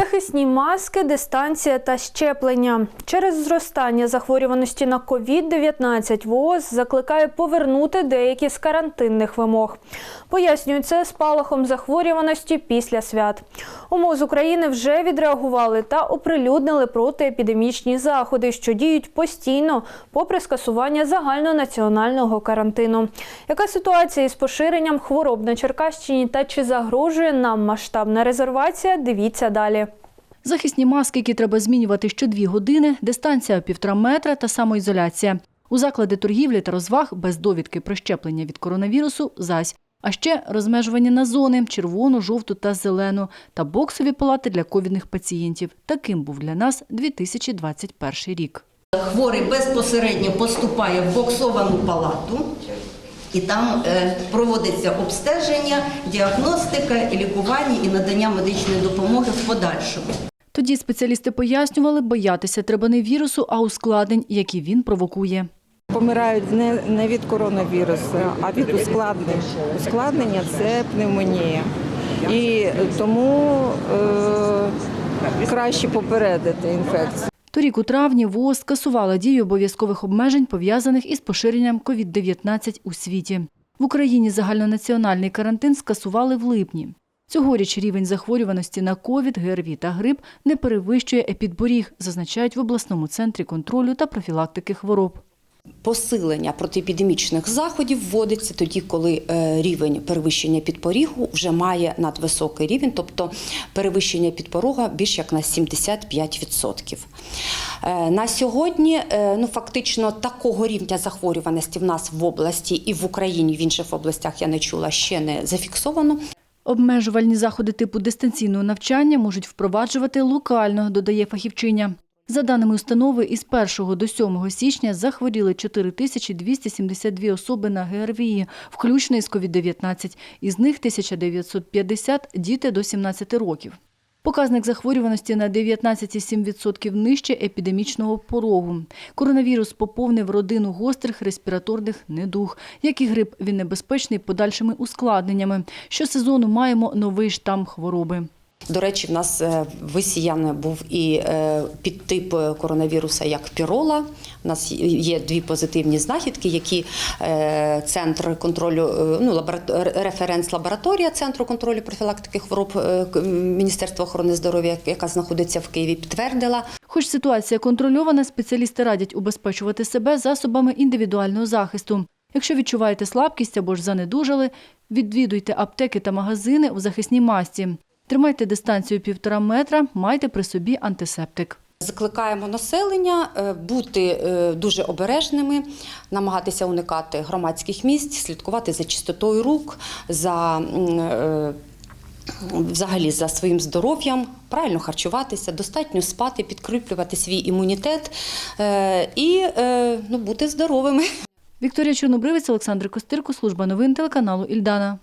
Захисні маски, дистанція та щеплення. Через зростання захворюваності на COVID-19 ВООЗ закликає повернути деякі з карантинних вимог. Пояснюють це спалахом захворюваності після свят. У МОЗ України вже відреагували та оприлюднили протиепідемічні заходи, що діють постійно, попри скасування загальнонаціонального карантину. Яка ситуація із поширенням хвороб на Черкащині та чи загрожує нам масштабна резервація? Дивіться далі. Захисні маски, які треба змінювати щодві години, дистанція півтора метра та самоізоляція. У заклади торгівлі та розваг без довідки про щеплення від коронавірусу зась. А ще розмежування на зони червону, жовту та зелену та боксові палати для ковідних пацієнтів. Таким був для нас 2021 рік. Хворий безпосередньо поступає в боксовану палату, і там е, проводиться обстеження, діагностика, лікування і надання медичної допомоги в подальшому. Тоді спеціалісти пояснювали, боятися треба не вірусу, а ускладнень, які він провокує. Помирають не, не від коронавірусу, а від ускладнень. Ускладнення це пневмонія. І тому е, краще попередити інфекцію. Торік у травні ВООЗ скасувала дію обов'язкових обмежень, пов'язаних із поширенням COVID-19 у світі. В Україні загальнонаціональний карантин скасували в липні. Цьогоріч рівень захворюваності на ковід, ГРВІ та грип не перевищує епідборіг, зазначають в обласному центрі контролю та профілактики хвороб. Посилення протиепідемічних заходів вводиться тоді, коли е, рівень перевищення підпорігу вже має надвисокий рівень, тобто перевищення підпорога більш як на 75%. Е, На сьогодні е, ну, фактично такого рівня захворюваності в нас в області і в Україні, в інших областях я не чула, ще не зафіксовано. Обмежувальні заходи типу дистанційного навчання можуть впроваджувати локально, додає фахівчиня. За даними установи, із 1 до 7 січня захворіли 4272 особи на ГРВІ, включно із COVID-19. Із них 1950 – діти до 17 років. Показник захворюваності на 19,7% нижче епідемічного порогу. Коронавірус поповнив родину гострих респіраторних недуг. Як і грип, він небезпечний подальшими ускладненнями. Щосезону маємо новий штам хвороби. До речі, в нас е, висіян був і е, підтип коронавіруса як пірола. У нас є дві позитивні знахідки, які е, центр контролю, е, ну референс лабораторія центру контролю профілактики хвороб е, Міністерства охорони здоров'я, яка знаходиться в Києві, підтвердила. Хоч ситуація контрольована, спеціалісти радять убезпечувати себе засобами індивідуального захисту. Якщо відчуваєте слабкість або ж занедужали, відвідуйте аптеки та магазини у захисній масці. Тримайте дистанцію півтора метра, майте при собі антисептик. Закликаємо населення е, бути е, дуже обережними, намагатися уникати громадських місць, слідкувати за чистотою рук, за е, взагалі за своїм здоров'ям, правильно харчуватися, достатньо спати, підкріплювати свій імунітет і ну, бути здоровими. Вікторія Чорнобривець, Олександр Костирко, служба новин телеканалу Ільдана.